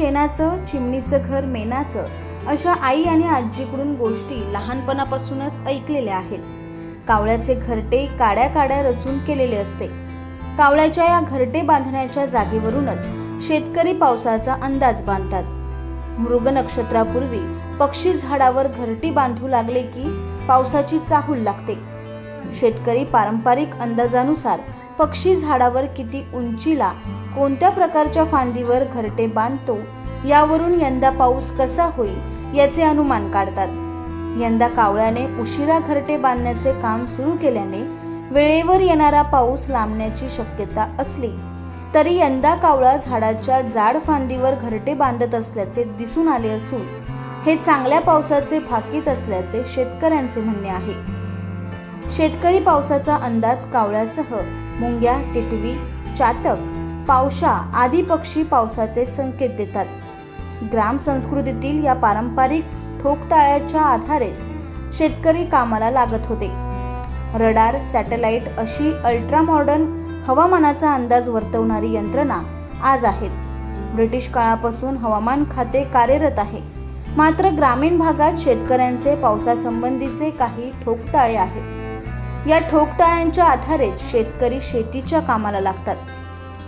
शेणाचं चिमणीचं घर मेनाचं अशा आई आणि आजीकडून गोष्टी लहानपणापासूनच ऐकलेल्या आहेत. कावळ्याचे घरटे काड्या काड्या रचून केलेले असते. कावळ्याच्या या घरटे बांधण्याच्या जागेवरूनच शेतकरी पावसाचा अंदाज बांधतात. मृग नक्षत्रापूर्वी पक्षी झाडावर घरटी बांधू लागले की पावसाची चाहूल लागते. शेतकरी पारंपरिक अंदाजानुसार पक्षी झाडावर किती उंचीला कोणत्या प्रकारच्या फांदीवर घरटे बांधतो यावरून यंदा पाऊस कसा होईल याचे अनुमान काढतात. यंदा कावळ्याने उशिरा घरटे बांधण्याचे काम सुरू केल्याने वेळेवर येणारा पाऊस लांबण्याची शक्यता असली तरी यंदा कावळा झाडाच्या जाड फांदीवर घरटे बांधत असल्याचे दिसून आले असून हे चांगल्या पावसाचे भाकीत असल्याचे शेतकऱ्यांचे म्हणणे आहे. शेतकरी पावसाचा अंदाज कावळ्यासह मुंग्या टिटवी चातक पावशा आदी पक्षी पावसाचे संकेत देतात. ग्राम संस्कृतीतील या पारंपरिक ठोकताळ्याच्या आधारेच शेतकरी कामाला लागत होते. रडार सॅटेलाइट अशी अल्ट्रा मॉडर्न हवामानाचा अंदाज वर्तवणारी यंत्रणा आज आहेत. ब्रिटिश काळापासून हवामान खाते कार्यरत आहे. मात्र ग्रामीण भागात शेतकऱ्यांचे पावसासंबंधीचे काही ठोकताळे आहेत. या ठोकताळ्यांच्या आधारेच शेतकरी शेतीच्या कामाला लागतात.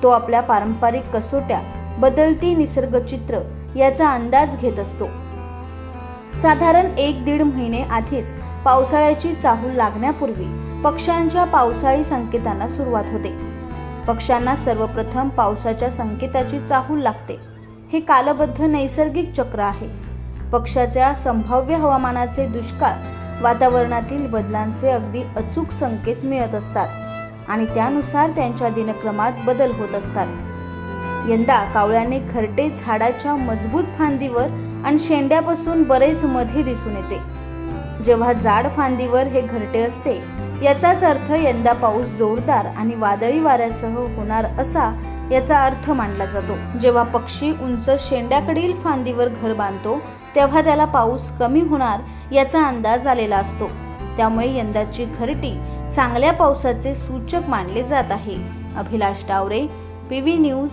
तो आपल्या पारंपरिक कसोट्या बदलती निसर्गचित्र याचा अंदाज घेत असतो. साधारण एक दीड महिने आधीच पावसाळ्याची चाहूल लागण्यापूर्वी पक्ष्यांच्या पावसाळी संकेतांना सुरुवात होते. पक्ष्यांना सर्वप्रथम पावसाच्या संकेताची चाहूल लागते. हे कालबद्ध नैसर्गिक चक्र आहे. पक्षाच्या संभाव्य हवामानाचे दुष्काळ वातावरणातील बदलांचे अगदी अचूक संकेत मिळत असतात. आणि त्यानुसार त्यांच्या दिनक्रमात बदल होत असतात. यंदा कावळ्याने खरटे झाडाच्या मजबूत फांदीवर आणि शेंड्यापासून बरेच मध्ये दिसून येते. जेव्हा जाड फांदीवर हे घरटे असते याचाच अर्थ यंदा पाऊस जोरदार आणि वादळी वाऱ्यासह होणार असा याचा अर्थ मानला जातो. जेव्हा पक्षी उंच शेंड्याकडील फांदीवर घर बांधतो तेव्हा त्याला पाऊस कमी होणार याचा अंदाज आलेला असतो. त्यामुळे यंदाची घरटी चांगल्या पावसाचे सूचक मानले जात आहे. Abhilash Taware P V news